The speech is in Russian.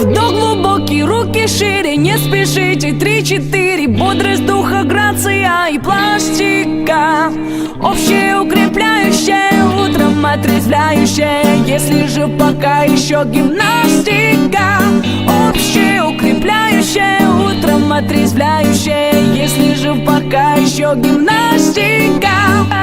Вдох глубокий, руки шире, не спешите. Три-четыре, бодрость духа, грация и пластика. Общее укрепляющее, утром отрезвляющее. Если же пока еще гимнастика. Общее укрепляющее, утром отрезвляющее. Если же пока еще гимнастика.